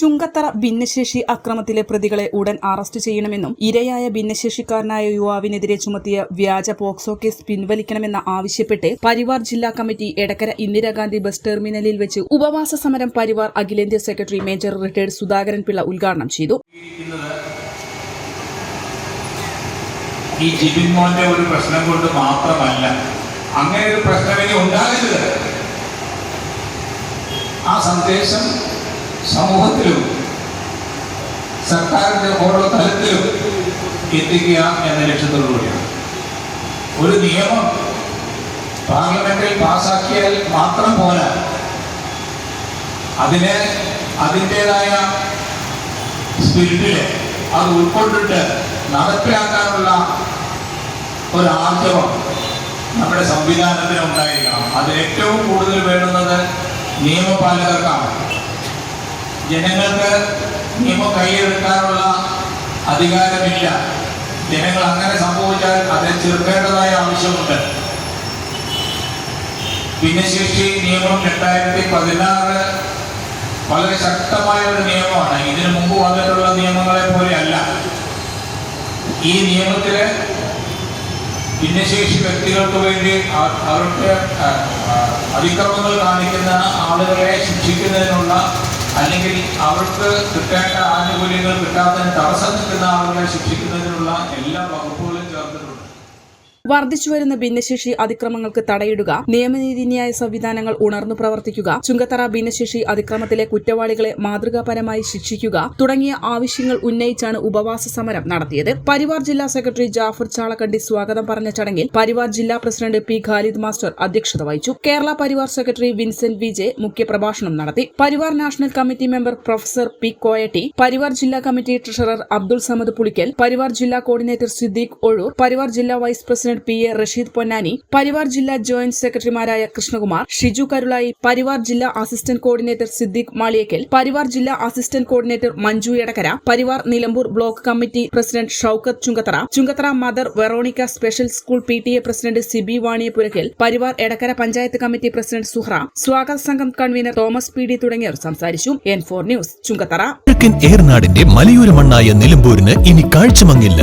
Chungathara ഭിന്നശേഷി അക്രമത്തിലെ പ്രതികളെ ഉടൻ അറസ്റ്റ് ചെയ്യണമെന്നും ഇരയായ ഭിന്നശേഷിക്കാരനായ യുവാവിനെതിരെ ചുമത്തിയ വ്യാജ പോക്സോ കേസ് പിൻവലിക്കണമെന്ന് ആവശ്യപ്പെട്ട് പരിവാർ ജില്ലാ കമ്മിറ്റി എടക്കര ഇന്ദിരാഗാന്ധി ബസ് ടെർമിനലിൽ വെച്ച് ഉപവാസ സമരം പരിവാർ അഖിലേന്ത്യാ secretary major retired Sudhakaran Pillai ഉദ്ഘാടനം ചെയ്തു. ഈ ഒരു പ്രശ്നം കൊണ്ട് മാത്രമല്ല അങ്ങനെ ഒരു പ്രശ്നം ഇനി ഉണ്ടാകരുത്. ആ സന്ദേശം സമൂഹത്തിലും സർക്കാരിന്റെ ഓരോ തലത്തിലും എത്തിക്കുക എന്ന ലക്ഷ്യത്തോടുകൂടിയാണ്. ഒരു നിയമം പാർലമെന്റിൽ പാസാക്കിയാൽ മാത്രം പോരാ. അതിനെ അതിന്റെതായ സ്പിരിറ്റിൽ അത് ഉൾക്കൊണ്ടിട്ട് നടപ്പിലാക്കാനുള്ള ഒരു നമ്മുടെ സംവിധാനത്തിന് ഉണ്ടായിരിക്കണം അത് ഏറ്റവും കൂടുതൽ വേണ്ടുന്നത് നിയമപാലകർക്കാണ്. ജനങ്ങൾക്ക് നിയമം കൈയെടുക്കാനുള്ള അധികാരമില്ല. ജനങ്ങൾ അങ്ങനെ സംഭവിച്ചാൽ അതിനെ ചെറുക്കേണ്ടതായ ആവശ്യമുണ്ട്. ഭിന്നശേഷി നിയമം രണ്ടായിരത്തി പതിനാറ് വളരെ ശക്തമായ ഒരു നിയമമാണ്. ഇതിനു മുമ്പ് വന്നിട്ടുള്ള നിയമങ്ങളെ പോലെയല്ല. ഈ നിയമത്തിൽ ഭിന്നശേഷി വ്യക്തികൾക്ക് വേണ്ടി അവരുടെ അതിക്രമങ്ങൾ കാണിക്കുന്ന ആളുകളെ ശിക്ഷിക്കുന്നതിനുള്ള അല്ലെങ്കിൽ അവർക്ക് കിട്ടേണ്ട ആനുകൂല്യങ്ങൾ കിട്ടാത്തതിന് തടസ്സം നിൽക്കുന്ന ആളുകളെ ശിക്ഷിക്കുന്നതിനുള്ള എല്ലാ ചേർത്തിട്ടുണ്ട് വർദ്ധിച്ചുവരുന്ന ഭിന്നശേഷി അതിക്രമങ്ങൾക്ക് തടയിടുക നിയമനീതിന്യായ സംവിധാനങ്ങൾ ഉണർന്നു പ്രവർത്തിക്കുക ചുങ്കത്തറ ഭിന്നശേഷി അതിക്രമത്തിലെ കുറ്റവാളികളെ മാതൃകാപരമായി ശിക്ഷിക്കുക തുടങ്ങിയ ആവശ്യങ്ങൾ ഉന്നയിച്ചാണ് ഉപവാസ സമരം നടത്തിയത്. പരിവാർ ജില്ലാ സെക്രട്ടറി ജാഫർ ചാളക്കണ്ടി സ്വാഗതം പറഞ്ഞ ചടങ്ങിൽ പരിവാർ ജില്ലാ പ്രസിഡന്റ് പി. ഖാലിദ് മാസ്റ്റർ അധ്യക്ഷത വഹിച്ചു. Kerala Parivar secretary Vincent V J മുഖ്യപ്രഭാഷണം നടത്തി. Parivar national committee member professor P. Koyatti Parivar ജില്ലാ കമ്മിറ്റി ട്രഷറർ അബ്ദുൾ സമദ് പുളിക്കൽ പരിവാർ ജില്ലാ കോർഡിനേറ്റർ സിദ്ദീഖ് ഒഴൂർ പരിവാർ ജില്ലാ vice president P A Rasheed Ponnani Parivar ജില്ലാ ജോയിന്റ് സെക്രട്ടറിമാരായ കൃഷ്ണകുമാർ ഷിജു കരുളായി പരിവാർ ജില്ലാ അസിസ്റ്റന്റ് കോർഡിനേറ്റർ സിദ്ദിഖ് മാളിയക്കൽ പരിവാർ ജില്ലാ assistant coordinator Manju Edakkara Parivar Nilambur block committee president Shoukath Chungathara Chungathara mother Veronica special school P T A president Sibi Vaniyapurackal Parivar Edakkara panchayat committee president Suhra സ്വാഗത സംഘം convener Thomas P D തുടങ്ങിയവർ സംസാരിച്ചു. N four news Chungathara. ഏറനാടിന്റെ മലയോര മണ്ണായ നിലമ്പൂരിന് ഇനി കാഴ്ചമങ്ങില്ല.